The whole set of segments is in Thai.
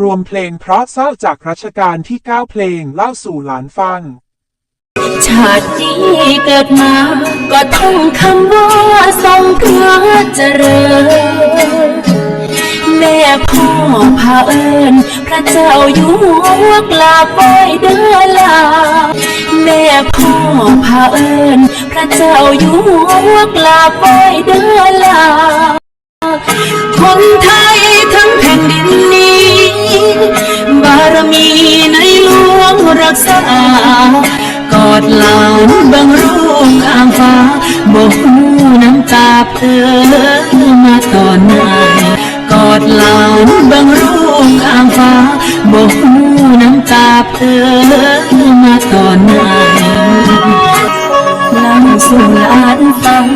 รวมเพลงเพราะเศร้าจากรัชกาลที่ 9 เพลงเล่าสู่หลานฟัง ชาตินี้เกิดมา ก็ท่องคำว่าทรงพระเจริญ แม่พ่อพาเอิญพระเจ้าอยู่หัวกราบไหว้เด้อลา แม่พ่อพาเอิญพระเจ้าอยู่หัวกราบไหว้เด้อลา คนไทยทั้งแผ่นดินนี้ รักษากอดเหล่าบังรูปข้างฟ้าบอกหูน้ำตาเพลมาตอนไหนกอดเหล่าบังรูปข้างฟ้าบอกหูน้ำตาเพลมาตอนไหนเล่าสู่ลานฟัง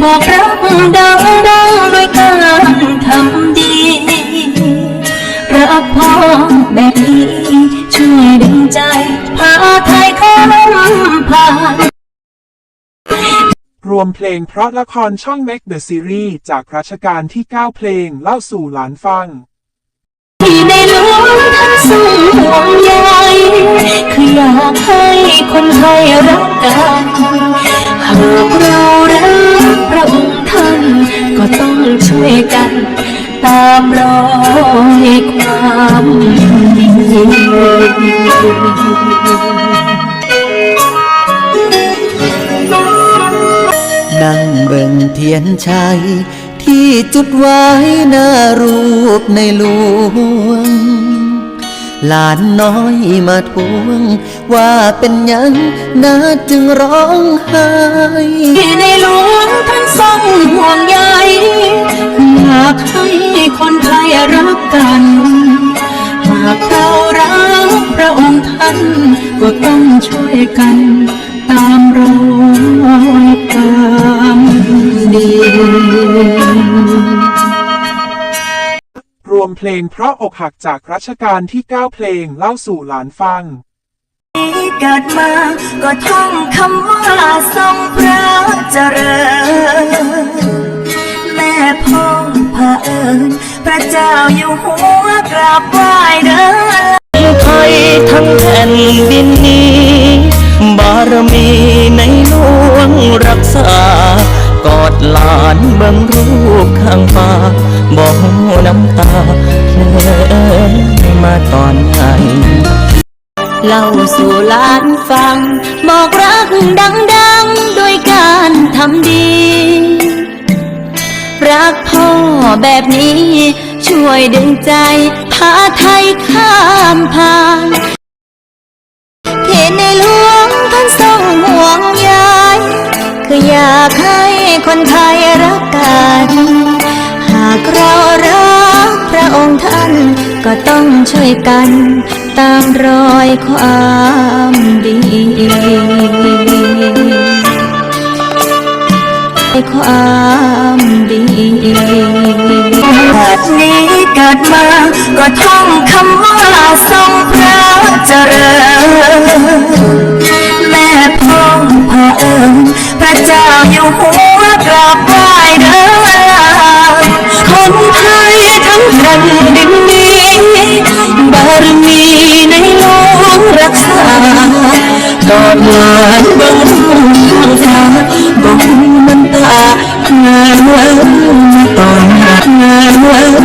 บอกรักดังดังด้วยการทำดีรักพ่อแบบนี้ช่ ใจพาไทยข้ามผ่านรวมเพลงเพราะละครช่อง Make the Series จากรัชกาลที่ 9 เพลงเล่าสู่หลานฟัง ที่ในหลวงท่านทรงห่วงใยคืออยากให้คนไทยรักกันหากเรารักพระองค์ท่านก็ต้องช่วยกัน ตามรอยความดี นั่งเบิ่งเทียนชัย ที่จุดไว้หน้ารูปในหลวง หลานน้อยมาทวง ว่าเป็นยังนาจึงร้องไห้ที่ในหลวงท่านทรงห่วงใยอยากให้คนไทยรักกัน ก็ต้องช่วยกัน ตามรอยความดีรวมเพลงเพราะอกหักจากรัชกาลที่ 9 เพลงเล่าสู่หลานฟังเกิดมาก็ท่องคำว่าทรงพระเจริญ แม่พ่อพระเอิญพระเจ้าอยู่หัวกราบไหว้เด้อไทยทั้งแผ่น ดินนี้ บารมีในหลวงรักษากอดหลานเบิ่งรูปข้างฟ้าบอกน้ำตาเพลมาตอนไหนเล่าสู่หลานฟัง บอกรักดังๆด้วยการทำดี รักพ่อแบบนี้ ช่วยดึงใจพา ออยากให้คนไทยรักกัน หากเรารักพระองค์ท่าน ก็ต้องช่วยกันตามรอยความดีความดีชาตินี้เกิดมาก็ท่อง ระเจ้าอยู่หัวกราบไหว้เด้อคนไทยทั้งแผ่นดินนี้ บารมีในหลวงรักษากอดหลานเบิ่งข้างฟ้าบ่มีมันตางานเวันตอนงานเวัน